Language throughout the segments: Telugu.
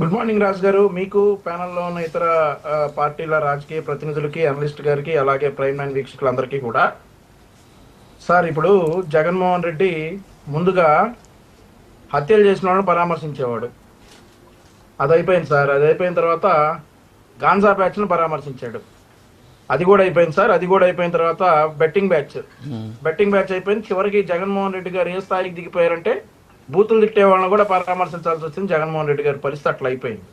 గుడ్ మార్నింగ్ రాజ్ గారు. మీకు ప్యానెల్లో ఉన్న ఇతర పార్టీల రాజకీయ ప్రతినిధులకి అనలిస్ట్ గారికి అలాగే ప్రైమ్ నైన్ వీక్షకులందరికీ కూడా. సార్ ఇప్పుడు జగన్మోహన్ రెడ్డి ముందుగా హత్యలు చేసిన వాళ్ళని పరామర్శించేవాడు. అది అయిపోయింది సార్. అది అయిపోయిన తర్వాత గాంజా బ్యాచ్ను పరామర్శించాడు. అది కూడా అయిపోయింది సార్. అది కూడా అయిపోయిన తర్వాత బెట్టింగ్ బ్యాచ్. బెట్టింగ్ బ్యాచ్ అయిపోయింది. చివరికి జగన్మోహన్ రెడ్డి గారు ఏ స్థాయికి దిగిపోయారంటే బూతులు తిట్టే వాళ్ళని కూడా పరామర్శించాల్సి వచ్చింది జగన్మోహన్ రెడ్డి గారి పరిస్థితి అట్లా అయిపోయింది.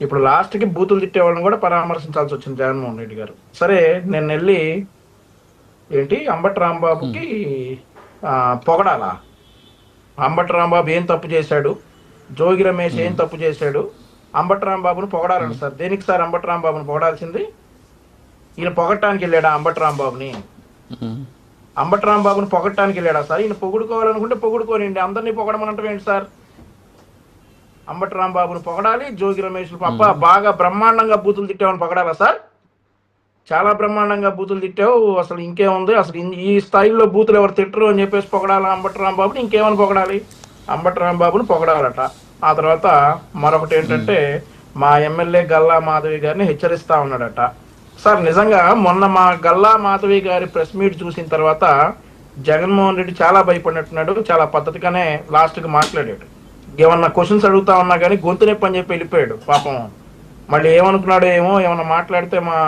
ఇప్పుడు లాస్ట్కి బూతులు తిట్టే వాళ్ళని కూడా పరామర్శించాల్సి వచ్చింది జగన్మోహన్ రెడ్డి గారు. సరే నేను వెళ్ళి ఏంటి అంబటి రాంబాబుకి పొగడాలా? అంబటి రాంబాబు ఏం తప్పు చేశాడు? జోగి రమేష్ ఏం తప్పు చేశాడు? అంబటి రాంబాబును పొగడాలండి సార్. దేనికి సార్ అంబటి రాంబాబును పొగడాల్సింది? ఈయన పొగట్టానికి వెళ్ళాడా అంబటి రాంబాబుని? అంబటి రాంబాబుని పొగట్టానికి వెళ్ళాడా సార్? ఈయన పొగుడుకోవాలనుకుంటే పొగుడుకోనండి అందరినీ పొగడమనంటే ఏంటి సార్? అంబటి రాంబాబుని పొగడాలి జోగి రమేష్ పప్ప బాగా బ్రహ్మాండంగా బూతులు తిట్టామని పొగడాలా సార్? చాలా బ్రహ్మాండంగా బూతులు తిట్టావు అసలు ఇంకేముంది? అసలు ఈ స్థాయిలో బూతులు ఎవరు తిట్టరు అని చెప్పేసి పొగడాలి అంబటి రాంబాబుని ఇంకేమని పొగడాలి? అంబటి రాంబాబుని పొగడాలట. ఆ తర్వాత మరొకటి ఏంటంటే మా ఎమ్మెల్యే గల్లా మాధవి గారిని హెచ్చరిస్తా ఉన్నాడట. సార్ నిజంగా మొన్న మా గల్లా మాధవి గారి ప్రెస్ మీట్ చూసిన తర్వాత జగన్మోహన్ రెడ్డి చాలా భయపడినట్టున్నాడు చాలా పద్ధతిగానే లాస్ట్కి మాట్లాడాడు. ఏమన్నా క్వశ్చన్స్ అడుగుతా ఉన్నా కానీ గొంతు నొప్పి అని చెప్పి వెళ్ళిపోయాడు పాపం. మళ్ళీ ఏమనుకున్నాడో ఏమో ఏమన్నా మాట్లాడితే మా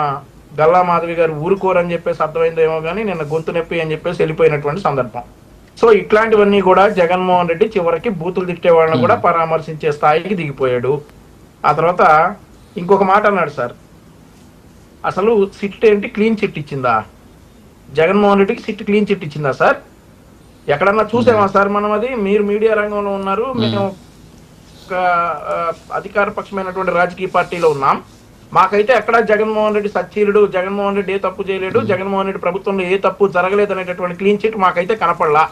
గల్లా మాధవి గారు ఊరుకోరని చెప్పేసి అర్థమైందో ఏమో కానీ నిన్న గొంతు నొప్పి అని చెప్పేసి వెళ్ళిపోయినటువంటి సందర్భం. సో ఇట్లాంటివన్నీ కూడా జగన్మోహన్ రెడ్డి చివరికి బూతులు తిట్టే వాళ్ళని కూడా పరామర్శించే స్థాయికి దిగిపోయాడు. ఆ తర్వాత ఇంకొక మాట అన్నాడు సార్. అసలు సిట్ ఏంటి? క్లీన్ చిట్ ఇచ్చిందా? జగన్మోహన్ రెడ్డికి సిట్ క్లీన్ చిట్ ఇచ్చిందా సార్? ఎక్కడన్నా చూసామా సార్ మనం అది? మీరు మీడియా రంగంలో ఉన్నారు మేము. ఒక అధికార పక్షమైనటువంటి రాజకీయ పార్టీలో ఉన్నాం. మాకైతే ఎక్కడ జగన్మోహన్ రెడ్డి సచ్చీలుడు జగన్మోహన్ రెడ్డి ఏ తప్పు చేయలేడు జగన్మోహన్ రెడ్డి ప్రభుత్వంలో ఏ తప్పు జరగలేదు అనేటటువంటి క్లీన్ చిట్ మాకైతే కనపడలా.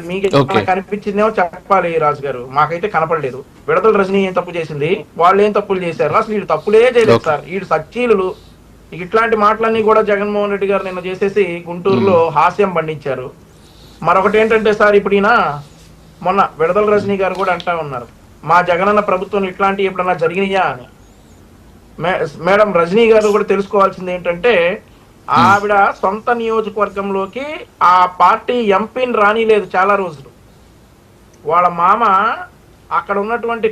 మీకు కనిపించిందేమో చెప్పాలి రాజు గారు మాకైతే కనపడలేదు. విడతల రజనీ ఏం తప్పు చేసింది? వాళ్ళు ఏం తప్పులు చేశారు? అసలు వీళ్ళు తప్పులే చేయలేదు. సార్. వీళ్ళు సచ్చీలు ఇట్లాంటి మాటలన్నీ కూడా జగన్మోహన్ రెడ్డి గారు నిన్న చేసేసి గుంటూరులో హాస్యం పండించారు. మరొకటి ఏంటంటే సార్ ఇప్పుడు ఈయన మొన్న విడదల రజనీ గారు కూడా అంటా ఉన్నారు. మా జగనన్న ప్రభుత్వం ఇట్లాంటివి ఎప్పుడన్నా జరిగినాయా అని. మే- మేడం రజనీ గారు కూడా తెలుసుకోవాల్సింది ఏంటంటే ఆవిడ సొంత నియోజకవర్గంలోకి ఆ పార్టీ ఎంపీని రానిలేదు చాలా రోజులు. వాళ్ళ మామ అక్కడ ఉన్నటువంటి